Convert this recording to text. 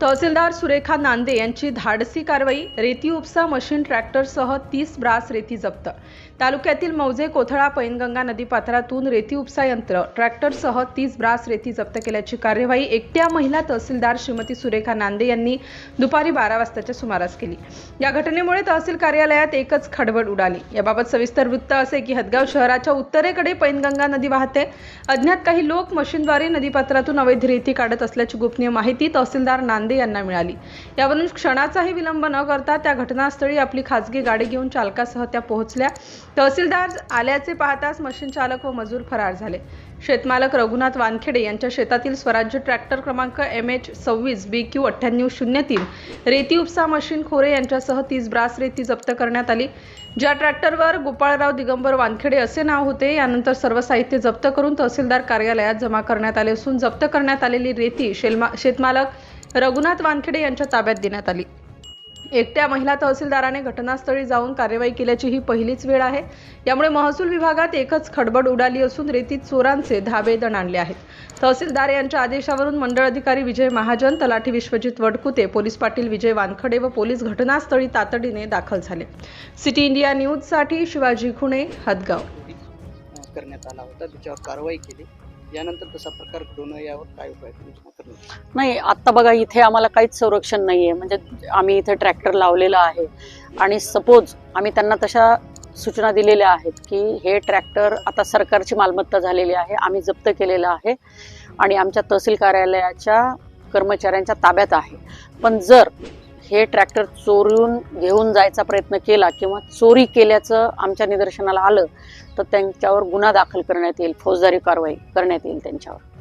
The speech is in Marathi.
तहसीलदार सुरेखा नांदे यांची धाडसी कारवाई रेती उपसा मशीन ट्रॅक्टरसह तीस ब्रास रेती जप्त. तालुक्यातील मौजे कोथळा पैनगंगा नदीपात्रातून रेती उपसा यंत्र ट्रॅक्टरसह तीस ब्रास रेती जप्त केल्याची कार्यवाही एकट्या महिला तहसीलदार श्रीमती सुरेखा नांदे यांनी दुपारी बारा वाजताच्या सुमारास केली. या घटनेमुळे तहसील कार्यालयात एकच खडबड उडाली. याबाबत सविस्तर वृत्त असे की हदगाव शहराच्या उत्तरेकडे पैनगंगा नदी वाहते. अज्ञात काही लोक मशीनद्वारे नदीपात्रातून अवैध रेती काढत असल्याची गोपनीय माहिती तहसीलदार नांदे यांना मिळाली. यावरून क्षणाचाही विलंब न करता त्या घटनास्थळी आपली खासगी गाडी घेऊन चालकासह त्या पोहोचल्या. तहसीलदार आल्याचे पाहताच मशीन चालक व मजूर फरार झाले. शेतमालक रघुनाथ वानखेडे यांच्या शेतातील स्वराज्य ट्रॅक्टर क्रमांक एम एच सव्वीस बी क्यू अठ्ठ्याण्णव शून्य तीन रेती उपसा मशीन खोरे यांच्यासह तीस ब्रास रेती जप्त करण्यात आली. ज्या ट्रॅक्टरवर गोपाळराव दिगंबर वानखेडे असे नाव होते यानंतर सर्व साहित्य जप्त करून तहसीलदार कार्यालयात जमा करण्यात आले असून जप्त करण्यात आलेली रेती शेलमा शेतमालक रघुनाथ वानखेडे यांच्या ताब्यात देण्यात आली. एकट्या महिला तहसीलदाराने घटनास्थळी जाऊन कार्यवाही केल्याची ही पहिलीच वेळ आहे. यामुळे महसूल विभागात एकच खडबड उडाली असून रेतीत चोरांचे धाबे दणाणले आहेत. तहसीलदार यांच्या आदेशावरून मंडळ अधिकारी विजय महाजन तलाठी विश्वजित वडकुते पोलीस पाटील विजय वानखडे व पोलीस घटनास्थळी तातडीने दाखल झाले. सिटी इंडिया न्यूजसाठी शिवाजी खुणे हदगाव. करण्यात आला होता. त्याच्यावर कारवाई केली. यानंतर तसा प्रकार घडू नये यावर काय उपाय नाही आत्ता बघा इथे आम्हाला काहीच संरक्षण नाही आहे म्हणजे आम्ही इथे ट्रॅक्टर लावलेला आहे. आणि सपोज आम्ही त्यांना तशा सूचना दिलेल्या आहेत की हे ट्रॅक्टर आता सरकारची मालमत्ता झालेली आहे. आम्ही जप्त केलेलं आहे. आणि आमच्या तहसील कार्यालयाच्या कर्मचाऱ्यांच्या ताब्यात आहे. पण जर हे ट्रॅक्टर चोरून घेऊन जायचा प्रयत्न केला किंवा चोरी केल्याचं आमच्या निदर्शनाला आलं तर त्यांच्यावर गुन्हा दाखल करण्यात येईल फौजदारी कारवाई करण्यात येईल त्यांच्यावर.